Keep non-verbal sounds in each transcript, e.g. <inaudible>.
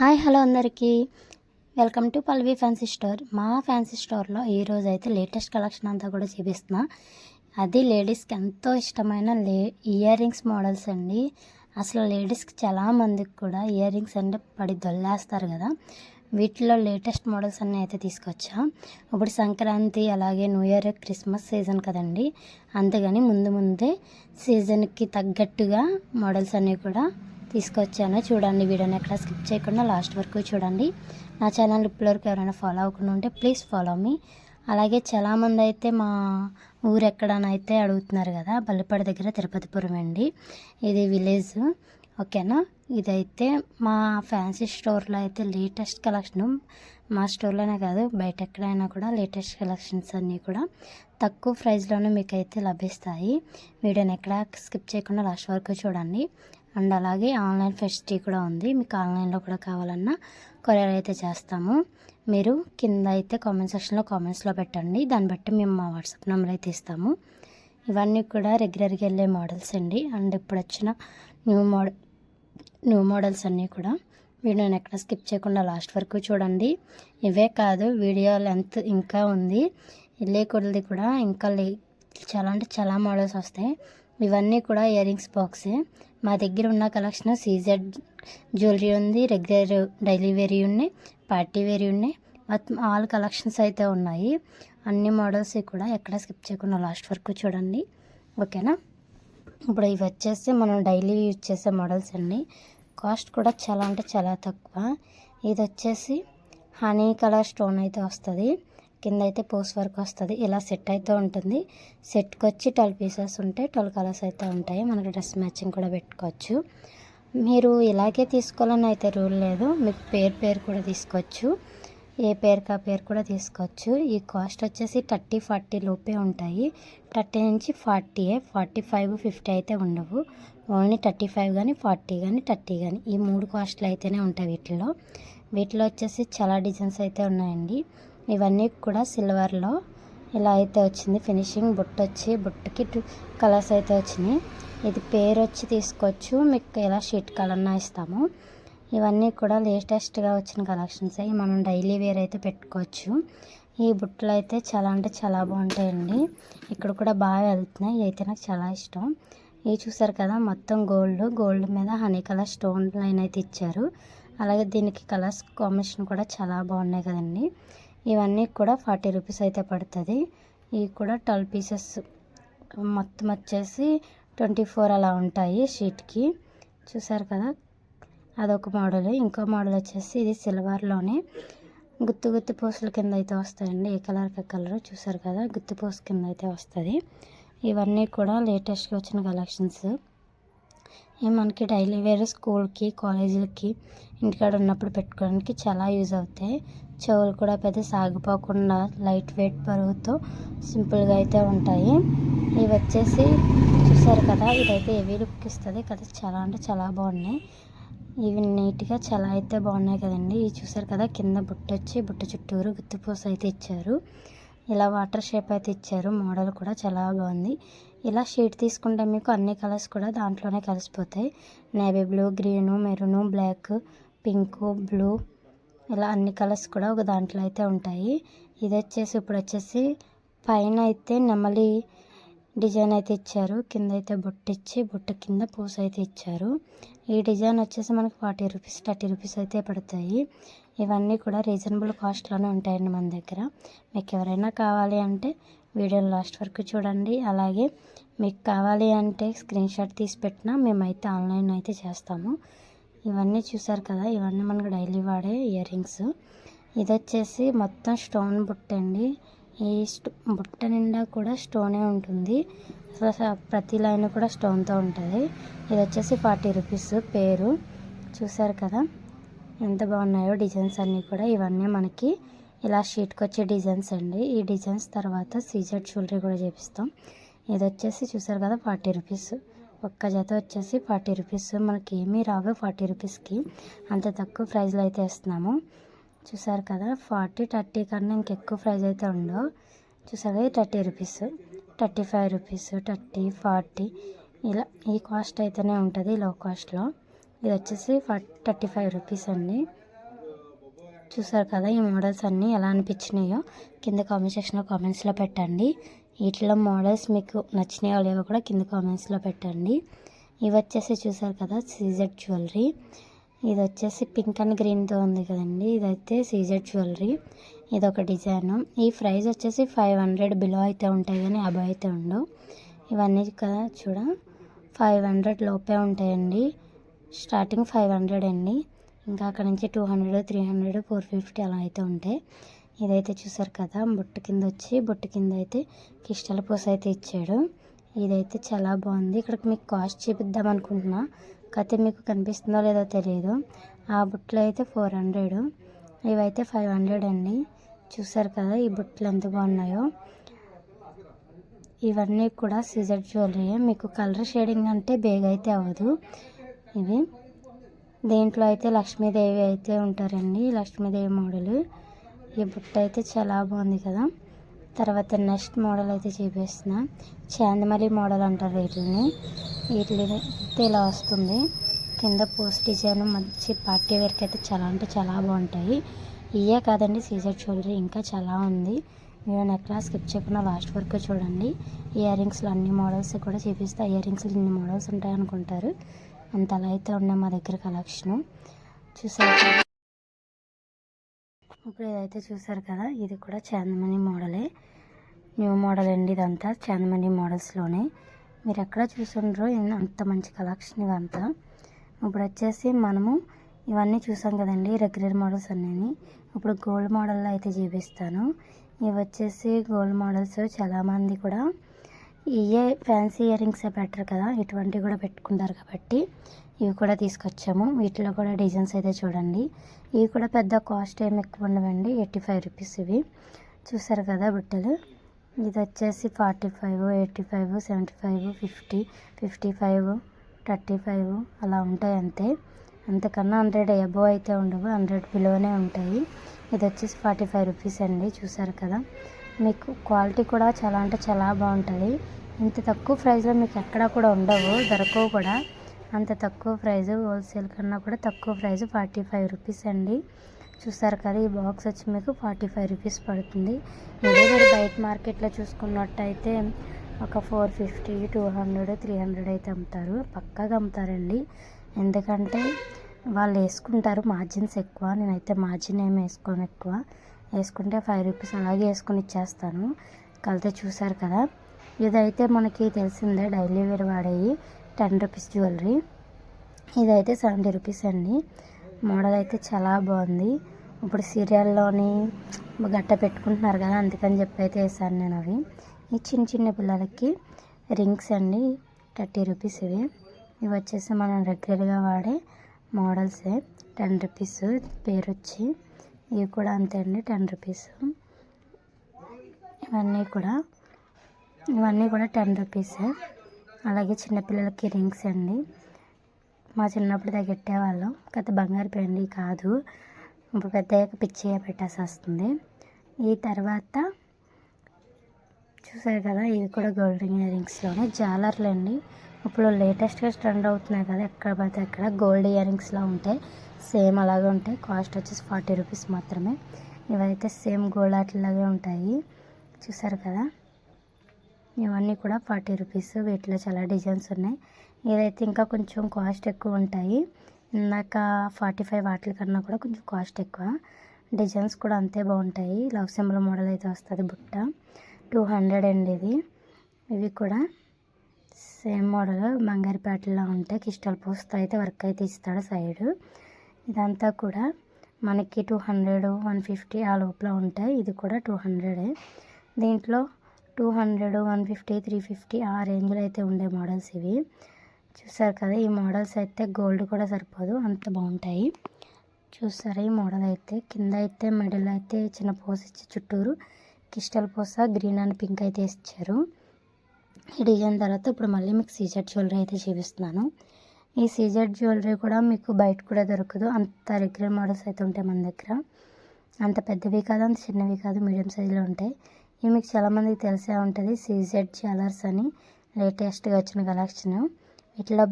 Hi hello అందరికీ. Welcome to Palvi fancy store. మా fancy స్టోర్లో ఈరోజు అయితే లేటెస్ట్ కలెక్షన్ అంతా కూడా చూపిస్తున్నా. అది లేడీస్కి ఎంతో ఇష్టమైన లే ఇయర్ రింగ్స్ మోడల్స్ అండి. అసలు లేడీస్కి చాలామందికి కూడా ఇయర్ రింగ్స్ అంటే పడి దొల్లేస్తారు కదా. వీటిలో లేటెస్ట్ మోడల్స్ అన్నీ అయితే తీసుకొచ్చా. ఇప్పుడు సంక్రాంతి అలాగే న్యూ ఇయర్ క్రిస్మస్ సీజన్ కదండి. అందుకని ముందు ముందే సీజన్కి తగ్గట్టుగా మోడల్స్ అన్నీ కూడా తీసుకొచ్చాను. చూడండి వీడియోని ఎక్కడ స్కిప్ చేయకుండా లాస్ట్ వరకు చూడండి. నా ఛానల్ ఇప్పటివరకు ఎవరైనా ఫాలో అవ్వకుండా ఉంటే ప్లీజ్ ఫాలో మీ. అలాగే చాలామంది అయితే మా ఊరు ఎక్కడనైతే అడుగుతున్నారు కదా బల్లిపాడు దగ్గర తిరుపతిపురం అండి. ఇది విలేజ్ ఓకేనా? ఇదైతే మా ఫ్యాన్సీ స్టోర్లో అయితే లేటెస్ట్ కలెక్షన్ మా స్టోర్లోనే కాదు బయట ఎక్కడైనా కూడా లేటెస్ట్ కలెక్షన్స్ అన్నీ కూడా తక్కువ ప్రైస్లోనే మీకు అయితే లభిస్తాయి. వీడియోని ఎక్కడ స్కిప్ చేయకుండా లాస్ట్ వరకు చూడండి. అండ్ అలాగే ఆన్లైన్ ఫెసిలిటీ కూడా ఉంది. మీకు ఆన్లైన్లో కూడా కావాలన్నా కొరియర్ అయితే చేస్తాము. మీరు కింద అయితే కామెంట్ సెక్షన్లో కామెంట్స్లో పెట్టండి. దాన్ని బట్టి మేము మా వాట్సాప్ నెంబర్ అయితే ఇస్తాము. ఇవన్నీ కూడా రెగ్యులర్గా వెళ్ళే మోడల్స్ అండి. అండ్ ఇప్పుడు వచ్చిన న్యూ మోడల్ న్యూ మోడల్స్ అన్నీ కూడా మీరు నేను ఎక్కడ స్కిప్ చేయకుండా లాస్ట్ వరకు చూడండి. ఇవే కాదు వీడియో లెంత్ ఇంకా ఉంది. వెళ్ళే కొద్ది కూడా ఇంకా లే చాలా అంటే చాలా మోడల్స్ వస్తాయి. ఇవన్నీ కూడా ఇయర్ రింగ్స్ బాక్సే మా దగ్గర ఉన్న కలెక్షన్ సీజెడ్ జ్యువెలరీ ఉంది రెగ్యులర్ డైలీ వేరీ ఉన్నాయి పార్టీ వేరీ ఉన్నాయి. మొత్తం ఆల్ కలెక్షన్స్ అయితే ఉన్నాయి. అన్ని మోడల్స్ కూడా ఎక్కడ స్కిప్ చేయకుండా లాస్ట్ వరకు చూడండి. ఓకేనా? ఇప్పుడు ఇవి వచ్చేసి మనం డైలీ యూజ్ చేసే మోడల్స్ అండి. కాస్ట్ కూడా చాలా అంటే చాలా తక్కువ. ఇది వచ్చేసి హనీ కలర్ స్టోన్ అయితే వస్తుంది. కింద అయితే పోస్ట్ వర్క్ వస్తుంది. ఇలా సెట్ అయితే ఉంటుంది. సెట్కి వచ్చి ట్వెల్వ్ పీసెస్ ఉంటే ట్వెల్వ్ కలర్స్ అయితే ఉంటాయి. మనకి డ్రెస్ మ్యాచింగ్ కూడా పెట్టుకోవచ్చు. మీరు ఇలాగే తీసుకోవాలని అయితే రూల్ లేదు. మీకు పేరు పేరు కూడా తీసుకోవచ్చు. ఏ పేరుకి ఆ పేరు కూడా తీసుకోవచ్చు. ఈ కాస్ట్ వచ్చేసి థర్టీ ఫార్టీ లోపే ఉంటాయి. థర్టీ నుంచి ఫార్టీయే ఫార్టీ ఫైవ్ ఫిఫ్టీ అయితే ఉండవు. ఓన్లీ థర్టీ ఫైవ్ కానీ ఫార్టీ కానీ థర్టీ కానీ ఈ మూడు కాస్ట్లు అయితేనే ఉంటాయి వీటిలో వీటిలో వచ్చేసి చాలా డిజైన్స్ అయితే ఉన్నాయండి. ఇవన్నీ కూడా సిల్వర్లో. ఇలా అయితే వచ్చింది ఫినిషింగ్. బుట్ట వచ్చి బుట్టకి టూ కలర్స్ అయితే వచ్చినాయి. ఇది పేరు వచ్చి తీసుకోవచ్చు. మీకు ఇలా షీట్ కలర్న ఇస్తాము. ఇవన్నీ కూడా లేటెస్ట్గా వచ్చిన కలెక్షన్స్. అవి మనం డైలీ వేర్ అయితే పెట్టుకోవచ్చు. ఈ బుట్టలు అయితే చాలా అంటే చాలా బాగుంటాయండి. ఇక్కడ కూడా బాగా వెళ్తున్నాయి. అయితే నాకు చాలా ఇష్టం. ఇవి చూసారు కదా మొత్తం గోల్డ్. గోల్డ్ మీద హనీ కలర్ స్టోన్ లైన్ అయితే ఇచ్చారు. అలాగే దీనికి కలర్స్ కాంబినేషన్ కూడా చాలా బాగున్నాయి కదండి. ఇవన్నీ కూడా ఫార్టీ రూపీస్ అయితే పడుతుంది. ఇవి కూడా ట్వెల్వ్ పీసెస్ మొత్తం వచ్చేసి ట్వంటీ ఫోర్ అలా ఉంటాయి షీట్కి. చూసారు కదా? అదొక మోడల్. ఇంకో మోడల్ వచ్చేసి ఇది సిల్వర్లోనే. గుత్తు గుత్తి పూసల కింద అయితే వస్తాయండి. ఏ కలర్ కలర్ చూసారు కదా? గుత్తు పూస కింద అయితే వస్తుంది. ఇవన్నీ కూడా లేటెస్ట్గా వచ్చిన కలెక్షన్స్. మనకి డైలీ వేర్ స్కూల్కి కాలేజీలకి ఇంటికాడ ఉన్నప్పుడు పెట్టుకోవడానికి చాలా యూజ్ అవుతాయి. చెవులు కూడా పెద్ద సాగిపోకుండా లైట్ వెయిట్ బరువుతో సింపుల్గా అయితే ఉంటాయి. ఇవి వచ్చేసి చూసారు కదా ఇదైతే హెవీ లుక్ ఇస్తుంది. కదా చాలా అంటే చాలా బాగున్నాయి. ఇవి నీట్గా చాలా అయితే బాగున్నాయి కదండి. ఇవి చూసారు కదా కింద బుట్ట వచ్చి బుట్ట చుట్టూరు గుత్తిపూస అయితే ఇచ్చారు. ఇలా వాటర్ షేప్ అయితే ఇచ్చారు. మోడల్ కూడా చాలా బాగుంది. ఇలా షీట్ తీసుకుంటే మీకు అన్ని కలర్స్ కూడా దాంట్లోనే కలిసిపోతాయి. Navy blue green maroon black pink blue ఇలా అన్ని కలర్స్ కూడా ఒక దాంట్లో అయితే ఉంటాయి. ఇది వచ్చేసి ఇప్పుడు వచ్చేసి పైన అయితే నెమలి డిజైన్ అయితే ఇచ్చారు. కింద అయితే బుట్ట ఇచ్చి బుట్ట కింద పూస అయితే ఇచ్చారు. ఈ డిజైన్ వచ్చేసి మనకి ఫార్టీ రూపీస్ థర్టీ రూపీస్ అయితే పడతాయి. ఇవన్నీ కూడా రీజనబుల్ కాస్ట్లోనే ఉంటాయండి మన దగ్గర. మీకు ఎవరైనా కావాలి అంటే వీడియోని లాస్ట్ వరకు చూడండి. అలాగే మీకు కావాలి అంటే స్క్రీన్ షాట్ తీసి పెట్టినా మేమైతే ఆన్లైన్ అయితే చేస్తాము. ఇవన్నీ చూసారు కదా ఇవన్నీ మనకు డైలీ వాడే ఇయర్ రింగ్స్. ఇది వచ్చేసి మొత్తం స్టోన్ బుట్ట అండి. ఈ బుట్ట నిండా కూడా స్టోనే ఉంటుంది. ప్రతి లైన్ కూడా స్టోన్తో ఉంటుంది. ఇది వచ్చేసి ఫార్టీ రూపీస్ పేరు. చూసారు కదా ఎంత బాగున్నాయో డిజైన్స్ అన్నీ కూడా. ఇవన్నీ మనకి ఇలా షీట్కి వచ్చే డిజైన్స్ అండి. ఈ డిజైన్స్ తర్వాత సీజెడ్ జ్యువెలరీ కూడా చేపిస్తాం. ఇది వచ్చేసి చూసారు కదా ఫార్టీ రూపీస్. ఒక్క జత వచ్చేసి ఫార్టీ రూపీస్. మనకి ఏమీ రావు ఫార్టీ రూపీస్కి. అంత తక్కువ ప్రైస్లో అయితే ఇస్తున్నాము చూసారు కదా ఫార్టీ థర్టీ కన్నా ఇంకెక్కువ ప్రైస్ అయితే ఉండవు. చూసారు కదా thirty rupees. Thirty five rupees thirty forty. ఇలా ఈ కాస్ట్ అయితేనే ఉంటుంది లో. కాస్ట్లో ఇది వచ్చేసి థర్టీ ఫైవ్ రూపీస్ అండి. చూసారు కదా ఈ మోడల్స్ అన్నీ ఎలా అనిపించినాయో? కింద కామెంట్ సెక్షన్లో కామెంట్స్లో పెట్టండి. వీటిలో మోడల్స్ మీకు నచ్చినాయో లేవో కూడా కింద కామెంట్స్లో పెట్టండి. ఇవి వచ్చేసి చూసారు కదా సీజెడ్ జ్యువెలరీ ఇది వచ్చేసి పింక్ అండ్ గ్రీన్తో ఉంది కదండి. ఇదైతే సీజెడ్ జ్యువెలరీ ఇది ఒక డిజైన్. ఈ ప్రైస్ వచ్చేసి ఫైవ్ హండ్రెడ్ బిలో అయితే ఉంటాయి కానీ అబో అయితే ఉండవు. ఇవన్నీ కదా చూడ. ఫైవ్ హండ్రెడ్ లోపే ఉంటాయండి. స్టార్టింగ్ ఫైవ్ హండ్రెడ్ అండి. ఇంకా అక్కడ నుంచి two hundred three hundred four fifty అలా అయితే ఉంటాయి ఇదైతే చూసారు కదా బొట్టు కింద వచ్చి బొట్టు కింద అయితే కిష్టల పూస అయితే ఇచ్చాడు. ఇదైతే చాలా బాగుంది. ఇక్కడికి మీకు కాస్ట్ చూపిద్దాం అనుకుంటున్నా. కాకపోతే మీకు కనిపిస్తుందో లేదో తెలియదు. ఆ బుట్టలు అయితే ఫోర్ హండ్రెడ్ ఇవైతే ఫైవ్ హండ్రెడ్ అండి. చూసారు కదా ఈ బుట్టలు ఎంత బాగున్నాయో. ఇవన్నీ కూడా సీజర్ జ్యువెలరీ. మీకు కలర్ షేడింగ్ అంటే బేగ్ అయితే అవ్వదు. ఇవి దీంట్లో అయితే లక్ష్మీదేవి అయితే ఉంటారండి. లక్ష్మీదేవి మోడల్. ఈ బుట్ట అయితే చాలా బాగుంది కదా. తర్వాత నెక్స్ట్ మోడల్ అయితే చూపిస్తున్నా. చాందమల్లి మోడల్ అంటారు వీటిని. వీటిని అయితే ఇలా వస్తుంది. కింద పోస్ట్ డిజైన్ మంచి పార్టీ వేర్కి అయితే చాలా అంటే చాలా బాగుంటాయి. ఇవే కాదండి సీజర్ జ్యువెలరీ ఇంకా చాలా ఉంది. మీరు నెక్లాస్ స్కిప్ చేయకుండా లాస్ట్ వరకు చూడండి. ఇయర్ రింగ్స్లో అన్ని మోడల్స్ కూడా చూపిస్తా. ఇయర్ రింగ్స్లో ఇన్ని మోడల్స్ ఉంటాయనుకుంటారు. అంతలా అంత అలా అయితే ఉన్నాయి మా దగ్గర కలెక్షను. చూసారు కదా. ఇప్పుడు ఇదైతే చూసారు కదా? ఇది కూడా చాందమణి మోడలే. న్యూ మోడల్ అండి ఇదంతా చాందమణి మోడల్స్లోనే. మీరు ఎక్కడ చూసుండ్రో అంత మంచి కలెక్షన్ ఇదంతా. ఇప్పుడు వచ్చేసి మనము ఇవన్నీ చూసాం కదండి రెగ్యులర్ మోడల్స్ అన్నీ ఇప్పుడు గోల్డ్ మోడల్లో అయితే చూపిస్తాను. ఇవి వచ్చేసి గోల్డ్ మోడల్స్ చాలామంది కూడా ఇవే ఫ్యాన్సీ ఇయర్ రింగ్స్ బెటర్ కదా? ఇటువంటివి కూడా పెట్టుకుంటారు కాబట్టి ఇవి కూడా తీసుకొచ్చాము. వీటిలో కూడా డిజైన్స్ అయితే చూడండి. ఇవి కూడా పెద్ద కాస్ట్ ఏమి ఎక్కువ ఉండవండి. ఎయిటీ ఫైవ్ రూపీస్ ఇవి. చూసారు కదా బుట్టలు? ఇది వచ్చేసి forty five eighty five seventy five fifty fifty five thirty five అలా ఉంటాయి అంతే. అంతకన్నా హండ్రెడ్ అబోవ్ అయితే ఉండవు. హండ్రెడ్ బిలోనే ఉంటాయి. ఇది వచ్చేసి ఫార్టీ ఫైవ్ రూపీస్ అండి. చూసారు కదా? మీకు క్వాలిటీ కూడా చాలా అంటే చాలా బాగుంటుంది. ఇంత తక్కువ ప్రైస్లో మీకు ఎక్కడా కూడా ఉండవు దొరకవు కూడా. అంత తక్కువ ప్రైస్ హోల్సేల్ కన్నా కూడా తక్కువ ప్రైస్ ఫార్టీ ఫైవ్ రూపీస్ అండి. చూసారు కదా ఈ బాక్స్ వచ్చి మీకు ఫార్టీ ఫైవ్ రూపీస్ పడుతుంది. ఇదే మీరు బయట మార్కెట్లో చూసుకున్నట్టయితే ఒక four fifty two hundred three hundred అయితే అమ్ముతారు. పక్కాగా అమ్ముతారండి. ఎందుకంటే వాళ్ళు వేసుకుంటారు మార్జిన్స్ ఎక్కువ. నేనైతే మార్జిన్ ఏమి వేసుకోను ఎక్కువ. వేసుకుంటే ఫైవ్ రూపీస్ అలాగే వేసుకొని ఇచ్చేస్తాను. కలితే చూసారు కదా? ఇదైతే మనకి తెలిసిందే డైలీ వేర్ వాడేవి టెన్ రూపీస్ జ్యువెలరీ. ఇదైతే సెవెంటీ రూపీస్ అండి. మోడల్ అయితే చాలా బాగుంది. ఇప్పుడు సీరియల్లోని గట్ట పెట్టుకుంటున్నారు కదా అందుకని చెప్పి అయితే వేసాను నేను అవి. ఈ చిన్న చిన్న పిల్లలకి రింగ్స్ అండి థర్టీ రూపీస్ ఇవి. ఇవి వచ్చేసి మనం రెగ్యులర్గా వాడే మోడల్సే. టెన్ రూపీస్ పేరు వచ్చి ఇవి కూడా అంతే అండి టెన్ రూపీస్. ఇవన్నీ కూడా ఇవన్నీ కూడా టెన్ రూపీసే. అలాగే చిన్నపిల్లలకి రింగ్స్ అండి. మా చిన్నప్పుడు తగ్గెట్టేవాళ్ళం కథ బంగారు పెండి కాదు. ఇప్పుడు పెద్దయ్యాక పిచ్చిగా పెట్టాల్సి వస్తుంది. ఈ తర్వాత చూసారు కదా ఇది కూడా గోల్డ్ రింగ్ ఇయర్ రింగ్స్లోనే జాలర్లు అండి ఇప్పుడు లేటెస్ట్గా ట్రెండ్ అవుతున్నాయి కదా ఎక్కడ పడితే అక్కడ గోల్డ్ ఇయర్ రింగ్స్లో ఉంటాయి సేమ్ అలాగే ఉంటాయి. కాస్ట్ వచ్చేసి ఫార్టీ రూపీస్ మాత్రమే. ఇవైతే సేమ్ గోల్డ్ అట్లాగే ఉంటాయి. చూసారు కదా? ఇవన్నీ కూడా ఫార్టీ రూపీస్. వీటిలో చాలా డిజైన్స్ ఉన్నాయి. ఇదైతే ఇంకా కొంచెం కాస్ట్ ఎక్కువ ఉంటాయి. ఇందాక ఫార్టీ ఫైవ్ వాటి కన్నా కూడా కొంచెం కాస్ట్ ఎక్కువ. డిజైన్స్ కూడా అంతే బాగుంటాయి. లవ్ సింబల్ మోడల్ అయితే వస్తుంది బుట్ట. టూ హండ్రెడ్ అండి ఇది. ఇవి కూడా సేమ్ మోడల్. బంగారుపేటలో ఉంటాయి. కిస్టల్ పోస్ట్ అయితే వర్క్ అయితే ఇస్తాడు సైడు. ఇదంతా కూడా మనకి టూ హండ్రెడ్ వన్ ఫిఫ్టీ ఆ లోపల ఉంటాయి. ఇది కూడా టూ హండ్రెడే. దీంట్లో two hundred one fifty three fifty ఆ రేంజ్లో అయితే ఉండే మోడల్స్ ఇవి. చూసారు కదా ఈ మోడల్స్ అయితే గోల్డ్ కూడా సరిపోదు అంత బాగుంటాయి. చూసారా ఈ మోడల్ అయితే కింద అయితే మిడిల్ అయితే చిన్న పోస్ ఇచ్చి చుట్టూరు క్రిస్టల్ పోస గ్రీన్ అండ్ పింక్ అయితే ఇచ్చారు. ఈ డిజైన్ తర్వాత ఇప్పుడు మళ్ళీ మీకు సీజెడ్ జ్యువెలరీ అయితే చూపిస్తున్నాను. ఈ సీజెడ్ జ్యువెలరీ కూడా మీకు బయట కూడా దొరకదు. అంత రెగ్యులర్ మోడల్స్ అయితే ఉంటాయి మన దగ్గర. అంత పెద్దవి కాదు అంత చిన్నవి కాదు మీడియం సైజులో ఉంటాయి. ఇవి మీకు చాలామందికి తెలిసే ఉంటుంది. సీజెడ్ జ్యువెలర్స్ అని లేటెస్ట్గా వచ్చిన కలెక్షన్. ఇట్లా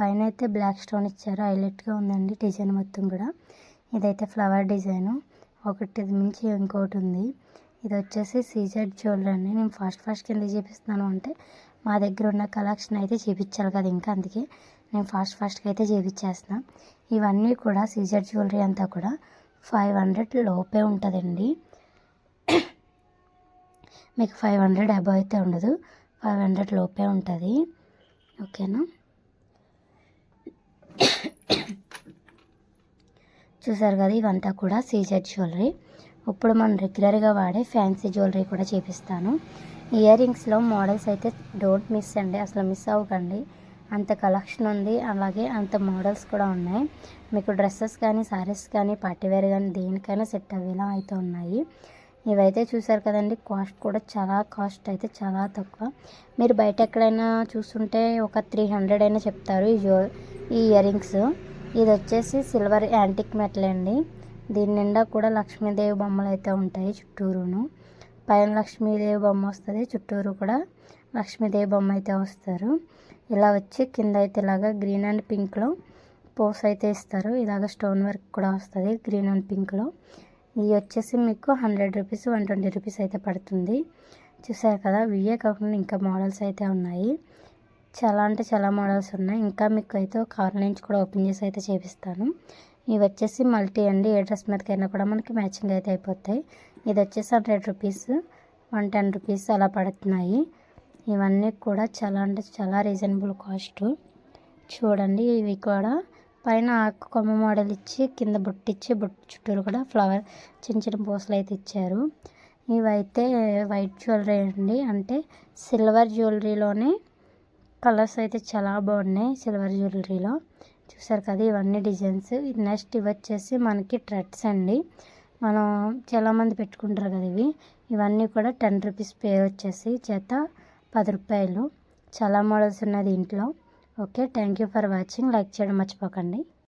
పైన అయితే బ్లాక్ స్టోన్ ఇచ్చారు. హైలైట్గా ఉందండి డిజైన్ మొత్తం కూడా. ఇదైతే ఫ్లవర్ డిజైను. ఒకటి మించి ఇంకోటి ఉంది. ఇది వచ్చేసి సీజెడ్ జ్యువెలరీ అండి. నేను ఫాస్ట్ ఫాస్ట్ కింద చూపిస్తున్నాను అంటే మా దగ్గర ఉన్న కలెక్షన్ అయితే చూపించాలి కదా ఇంకా అందుకే. నేను ఫాస్ట్ ఫాస్ట్గా అయితే చూపించేస్తున్నా. ఇవన్నీ కూడా సీజర్ జ్యువెలరీ అంతా కూడా ఫైవ్ హండ్రెడ్ లోపే ఉంటుందండి. <coughs> మీకు ఫైవ్ హండ్రెడ్ అబవ్ అయితే ఉండదు. ఫైవ్ హండ్రెడ్ లోపే ఉంటుంది. ఓకేనా? <coughs> చూసారు కదా ఇవంతా కూడా సీజెడ్ జ్యువెలరీ. ఇప్పుడు మనం రెగ్యులర్గా వాడే ఫ్యాన్సీ జ్యువెలరీ కూడా చేపిస్తాను. ఇయర్ రింగ్స్లో మోడల్స్ అయితే డోంట్ మిస్ అండి. అసలు మిస్ అవ్వకండి. అంత కలెక్షన్ ఉంది. అలాగే అంత మోడల్స్ కూడా ఉన్నాయి. మీకు డ్రెస్సెస్ కానీ సారీస్ కానీ పార్టీవేర్ కానీ దేనికైనా సెట్ అయ్యేలా అయితే ఉన్నాయి. ఇవైతే చూసారు కదండి కాస్ట్ కూడా చాలా కాస్ట్ అయితే చాలా తక్కువ. మీరు బయట ఎక్కడైనా చూస్తుంటే ఒక త్రీ హండ్రెడ్ అయినా చెప్తారు ఈ జో ఈ ఇయర్ రింగ్స్. ఇది వచ్చేసి సిల్వర్ యాంటిక్ మెటల్ అండి. దీని నిండా కూడా లక్ష్మీదేవి బొమ్మలు అయితే ఉంటాయి చుట్టూరును. పైన లక్ష్మీదేవి బొమ్మ వస్తుంది చుట్టూరు కూడా లక్ష్మీదేవి బొమ్మ అయితే వస్తారు. ఇలా వచ్చి కింద అయితే ఇలాగా గ్రీన్ అండ్ పింక్లో పోస్ అయితే ఇస్తారు. ఇలాగ స్టోన్ వర్క్ కూడా వస్తుంది గ్రీన్ అండ్ పింక్లో ఇవి వచ్చేసి మీకు hundred rupees one twenty rupees అయితే పడుతుంది. చూసారు కదా ఇవే కాకుండా ఇంకా మోడల్స్ అయితే ఉన్నాయి. చాలా అంటే చాలా మోడల్స్ ఉన్నాయి. ఇంకా మీకు అయితే కార్ నుంచి కూడా ఓపెన్ చేసి అయితే చేపిస్తాను. ఇవి వచ్చేసి మల్టీ అండి. ఏ డ్రెస్ మీదకైనా కూడా మనకి మ్యాచింగ్ అయితే అయిపోతాయి. ఇది వచ్చేసి hundred rupees one ten rupees అలా పడుతున్నాయి. ఇవన్నీ కూడా చాలా అంటే చాలా రీజనబుల్ కాస్ట్. చూడండి ఇవి కూడా పైన ఆకు కొమ్మ మోడల్ ఇచ్చి కింద బుట్టిచ్చి ఇచ్చి చుట్టూరు కూడా ఫ్లవర్ చిన్న చిన్న పూసలు అయితే ఇచ్చారు. ఇవైతే వైట్ జ్యువెలరీ అండి. అంటే సిల్వర్ జ్యువెలరీలోనే కలర్స్ అయితే చాలా బాగున్నాయి సిల్వర్ జ్యువెలరీలో. చూసారు కదా ఇవన్నీ డిజైన్స్. నెక్స్ట్ ఇవి వచ్చేసి మనకి ట్రెడ్స్ అండి. మనం చాలామంది పెట్టుకుంటారు కదా ఇవి. ఇవన్నీ కూడా టెన్ రూపీస్ పేరు వచ్చేసి చేత పది రూపాయలు. చాలా మోడల్స్ ఉన్నది ఇంట్లో. Okay thank you for watching. Like చేయడం మర్చిపోకండి.